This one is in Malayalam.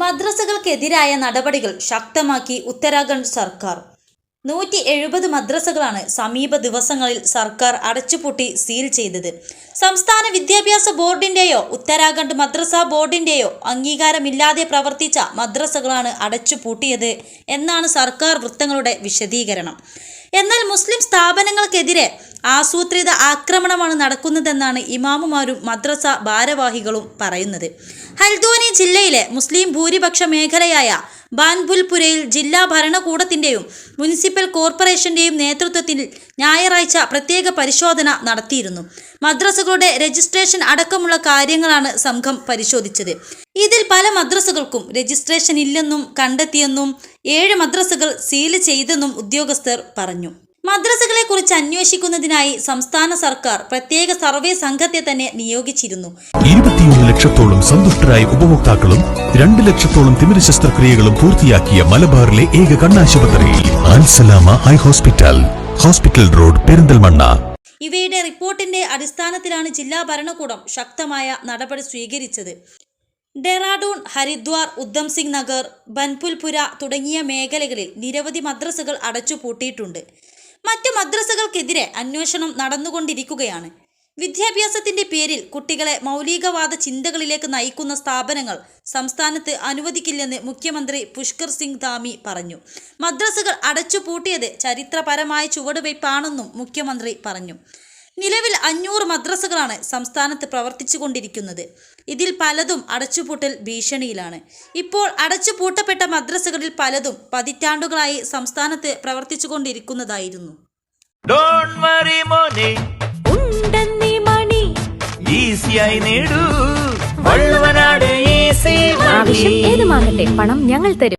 മദ്രസകൾക്കെതിരായ നടപടികൾ ശക്തമാക്കി ഉത്തരാഖണ്ഡ് സർക്കാർ. നൂറ്റി എഴുപത് മദ്രസകളാണ് സമീപ ദിവസങ്ങളിൽ സർക്കാർ അടച്ചുപൂട്ടി സീൽ ചെയ്തത്. സംസ്ഥാന വിദ്യാഭ്യാസ ബോർഡിന്റെയോ ഉത്തരാഖണ്ഡ് മദ്രസ ബോർഡിന്റെയോ അംഗീകാരമില്ലാതെ പ്രവർത്തിച്ച മദ്രസകളാണ് അടച്ചുപൂട്ടിയത് എന്നാണ് സർക്കാർ വൃത്തങ്ങളുടെ വിശദീകരണം. എന്നാൽ മുസ്ലിം സ്ഥാപനങ്ങൾക്കെതിരെ ആസൂത്രിത ആക്രമണമാണ് നടക്കുന്നതെന്നാണ് ഇമാമുമാരും മദ്രസ ഭാരവാഹികളും പറയുന്നത്. ഹൽദോനി ജില്ലയിലെ മുസ്ലിം ഭൂരിപക്ഷ മേഖലയായ ബാൻപുൽപുരയിൽ ജില്ലാ ഭരണകൂടത്തിന്റെയും മുനിസിപ്പൽ കോർപ്പറേഷന്റെയും നേതൃത്വത്തിൽ ഞായറാഴ്ച പ്രത്യേക പരിശോധന നടത്തിയിരുന്നു. മദ്രസകളുടെ രജിസ്ട്രേഷൻ അടക്കമുള്ള കാര്യങ്ങളാണ് സംഘം പരിശോധിച്ചത്. ഇതിൽ പല മദ്രസകൾക്കും രജിസ്ട്രേഷൻ ഇല്ലെന്നും കണ്ടെത്തിയെന്നും ഏഴ് മദ്രസകൾ സീൽ ചെയ്തെന്നും ഉദ്യോഗസ്ഥർ പറഞ്ഞു. മദ്രസകളെ കുറിച്ച് അന്വേഷിക്കുന്നതിനായി സംസ്ഥാന സർക്കാർ പ്രത്യേക സർവേ സംഘത്തെ തന്നെ നിയോഗിച്ചിരുന്നു. ഇരുപത്തിയൊന്ന് ലക്ഷത്തോളം സന്തുഷ്ടരായ ഉപഭോക്താക്കളും രണ്ട് ലക്ഷത്തോളം തിമിര ശസ്ത്രക്രിയകളും പൂർത്തിയാക്കിയ മലബാറിലെ ഏക കണ്ണാശുപത്രിയിൽ Ansalama eye hospital hospital road Perinthalmanna. ഇവയുടെ റിപ്പോർട്ടിന്റെ അടിസ്ഥാനത്തിലാണ് ജില്ലാ ഭരണകൂടം ശക്തമായ നടപടി സ്വീകരിച്ചത്. ഡെറാഡൂൺ ഹരിദ്വാർ ഉദ്ധം സിംഗ് നഗർ ബൻപുൽപുര തുടങ്ങിയ മേഖലകളിൽ നിരവധി മദ്രസകൾ അടച്ചുപൂട്ടിയിട്ടുണ്ട്. മറ്റു മദ്രസകൾക്കെതിരെ അന്വേഷണം നടന്നുകൊണ്ടിരിക്കുകയാണ്. വിദ്യാഭ്യാസത്തിന്റെ പേരിൽ കുട്ടികളെ മൗലികവാദ ചിന്തകളിലേക്ക് നയിക്കുന്ന സ്ഥാപനങ്ങൾ സംസ്ഥാനത്ത് അനുവദിക്കില്ലെന്ന് മുഖ്യമന്ത്രി പുഷ്കർ സിംഗ് ധാമി പറഞ്ഞു. മദ്രസകൾ അടച്ചുപൂട്ടിയത് ചരിത്രപരമായ ചുവടുവയ്പ്പാണെന്നും മുഖ്യമന്ത്രി പറഞ്ഞു. നിലവിൽ അഞ്ഞൂറ് മദ്രസകളാണ് സംസ്ഥാനത്ത് പ്രവർത്തിച്ചുകൊണ്ടിരിക്കുന്നത്. ഇതിൽ പലതും അടച്ചുപൂട്ടൽ ഭീഷണിയിലാണ്. ഇപ്പോൾ അടച്ചുപൂട്ടപ്പെട്ട മദ്രസകളിൽ പലതും പതിറ്റാണ്ടുകളായി സംസ്ഥാനത്ത് പ്രവർത്തിച്ചുകൊണ്ടിരിക്കുന്നതായിരുന്നു. കൊണ്ടിരിക്കുന്നതായിരുന്നു വറി മോനെ. ഉണ്ടെന്നീ മണി. ഈസിയായി നേടൂ. വള്ളുവനാട് ഈസി ആവശ്യം ഏതുമാകട്ടെ പണം ഞങ്ങൾ തരും.